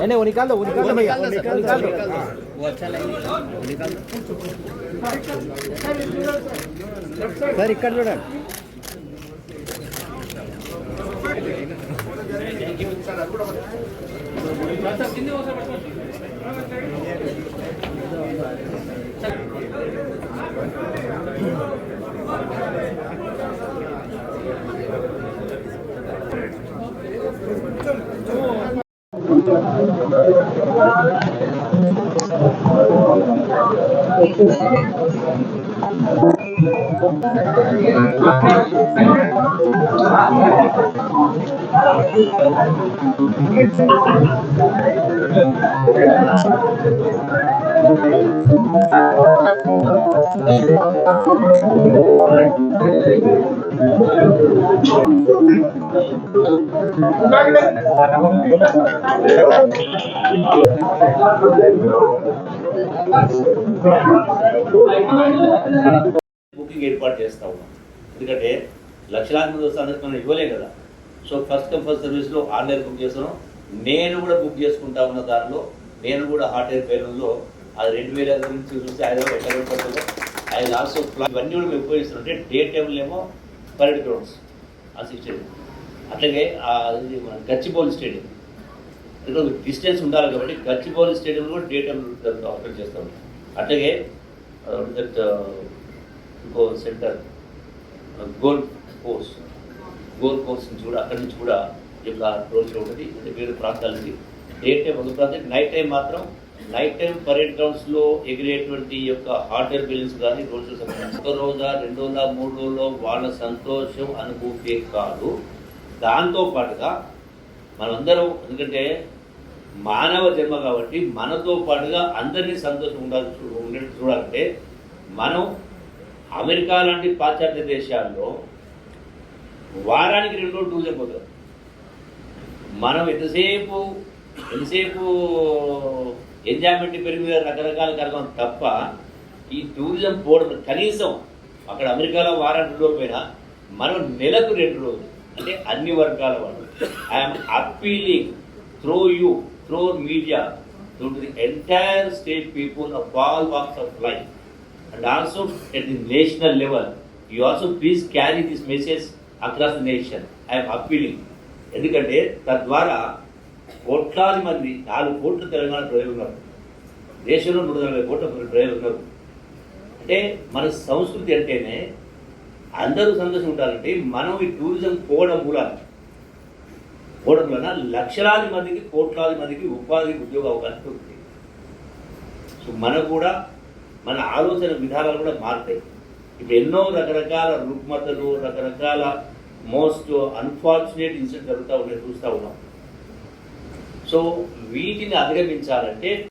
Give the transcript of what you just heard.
नहीं वो निकाल दो वो निकाल दो भैया निकाल निकाल दो वो अच्छा लगेगा वो निकाल दो सर इक्कड़ जोड़ा Thank you. ఇక్కడ చూడండి బుకింగ్ ఏర్పాటు చేస్తా ఉన్నాం ఎందుకంటే లక్షలాది మంది వస్తే అందరికి మనం ఇవ్వలే కదా. సో ఫస్ట్ కమ్ ఫస్ట్ సర్వీస్లో ఆన్లైన్ బుక్ చేస్తున్నాం. నేను కూడా బుక్ చేసుకుంటా ఉన్న దానిలో నేను కూడా హాట్ ఎయిర్ బెలూన్లో అది రెండు వేల నుంచి చూస్తే హైదరాబాద్ ఎక్కడ పడుతుందో ఐ ఆల్సో ఇవన్నీ కూడా మేము ఉపయోగిస్తున్నాం డే టేబుల్ ఏమో పరేడ్ గ్రౌండ్స్ ఆ స్టేడియం. అట్లాగే మన గచ్చిబౌలి స్టేడియం. ఇక్కడ డిస్టెన్స్ ఉండాలి కాబట్టి గచ్చిబౌలి స్టేడియం కూడా డే టేబుల్ ఆపరేట్ చేస్తాం. అట్లాగే దట్ ఇంకో centre golf course golf course నుంచి కూడా అక్కడి నుంచి కూడా ఈ యొక్క రోజు ఉంటుంది అంటే వేరే ప్రాంతాల నుంచి డే టైం ఒక ప్రాంతం నైట్ టైం మాత్రం నైట్ టైం పరేడ్ గ్రౌండ్స్లో ఎగిరేటువంటి యొక్క హాట్ ఎయిర్ కానీ రోజు ఒక రోజా రెండు రోజుల మూడు రోజుల్లో వాళ్ళ సంతోషం అనుభూతే కాదు. దాంతో పాటుగా మనందరం ఎందుకంటే మానవ జన్మ కాబట్టి మనతో పాటుగా అందరినీ సంతోషం ఉండాలి చూ- ఉండేట్టు చూడాలంటే మనం అమెరికా లాంటి పాశ్చాత్య దేశాల్లో వారానికి రెండు రోజులు టూర్ పోతాం మనం ఎంతసేపు ఎంతసేపు ఎంజాయ్మెంట్ పెరిగి రకరకాలు రకరకాల తప్ప ఈ టూరిజం పోవడం కనీసం అక్కడ అమెరికాలో వారం రెండు పోయినా మనం నెలకు రెండు రోజులు అంటే అన్ని వర్గాల వాళ్ళు. I'm appealing through you through media through the entire state people of all walks of life and also at the national level you also please carry this message across the nation I'm am ఎందుకంటే తద్వారా కోట్లాది మంది నాలుగు కోట్లు తెలంగాణ ప్రజలు ఉన్నారు దేశంలో నూట నలభై కోట్ల ప్రజలు ఉన్నారు అంటే మన సంస్కృతి అంటేనే అందరూ సంతోషం ఉండాలంటే మనం ఈ టూరిజం పోవడం మూలాన. పోవడం వలన లక్షలాది మందికి కోట్లాది మందికి ఉపాధి ఉద్యోగ అవకాశం ఉంది. సో మనకు కూడా మన ఆలోచన విధానాలు కూడా మారుతాయి. ఇప్పుడు ఎన్నో రకరకాల రుగ్మతలు రకరకాల మోస్ట్ అన్ఫార్చునేట్ ఇన్సిడెంట్ జరుగుతూ ఉన్నాయి చూస్తూ ఉన్నాం. సో వీటిని అధిగమించాలంటే